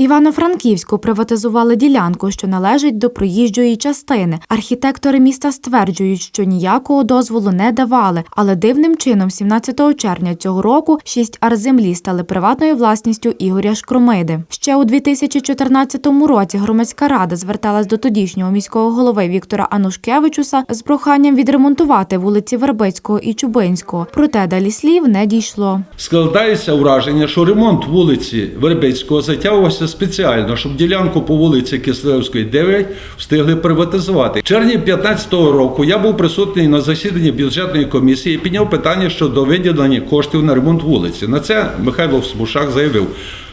Івано-Франківську приватизували ділянку, що належить до проїжджої частини. Архітектори міста стверджують, що ніякого дозволу не давали, але дивним чином, 17 червня цього року, шість ар землі стали приватною власністю Ігоря Шкромиди. Ще у 2014 році громадська рада зверталась до тодішнього міського голови Віктора Анушкевичуса з проханням відремонтувати вулиці Вербицького і Чубинського. Проте далі слів не дійшло. Складається враження, що ремонт вулиці Вербицького затягувався спеціально, щоб ділянку по вулиці Кислевської 9 встигли приватизувати. В червні 2015 року я був присутній на засіданні бюджетної комісії і підняв питання щодо виділення коштів на ремонт вулиці. На це Михайло Смушак заявив,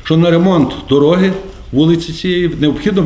що на ремонт дороги вулиці цієї необхідно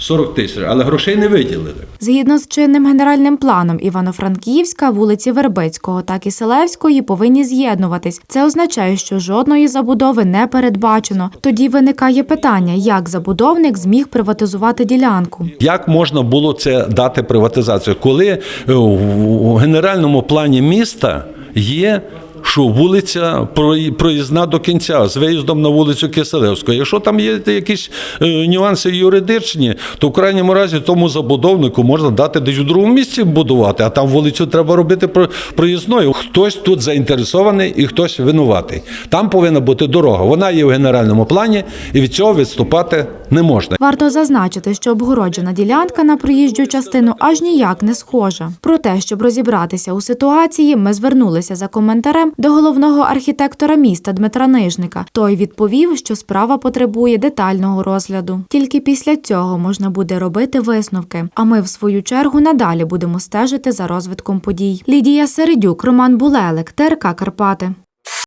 840 тисяч, але грошей не виділили. Згідно з чинним генеральним планом Івано-Франківська, вулиці Вербицького та Киселевської повинні з'єднуватись. Це означає, що жодної забудови не передбачено. Тоді виникає питання, як забудовник зміг приватизувати ділянку. Як можна було це дати приватизацію, коли е, в генеральному плані міста є. Що вулиця прої- проїзна до кінця з виїздом на вулицю Киселевську. Якщо там є якісь е, нюанси юридичні, то в крайньому разі тому забудовнику можна дати десь у другому місці будувати, а там вулицю треба робити про- проїзною. Хтось тут заінтересований і хтось винуватий. Там повинна бути дорога. Вона є в генеральному плані, і від цього відступати не можна. Варто зазначити, що обгороджена ділянка на проїжджу частину аж ніяк не схожа. Про те, щоб розібратися у ситуації, ми звернулися за коментарем до головного архітектора міста Дмитра Нижника. Той відповів, що справа потребує детального розгляду. Тільки після цього можна буде робити висновки. А ми, в свою чергу, надалі будемо стежити за розвитком подій. Лідія Середюк, Роман Булелик, ТРК Карпати.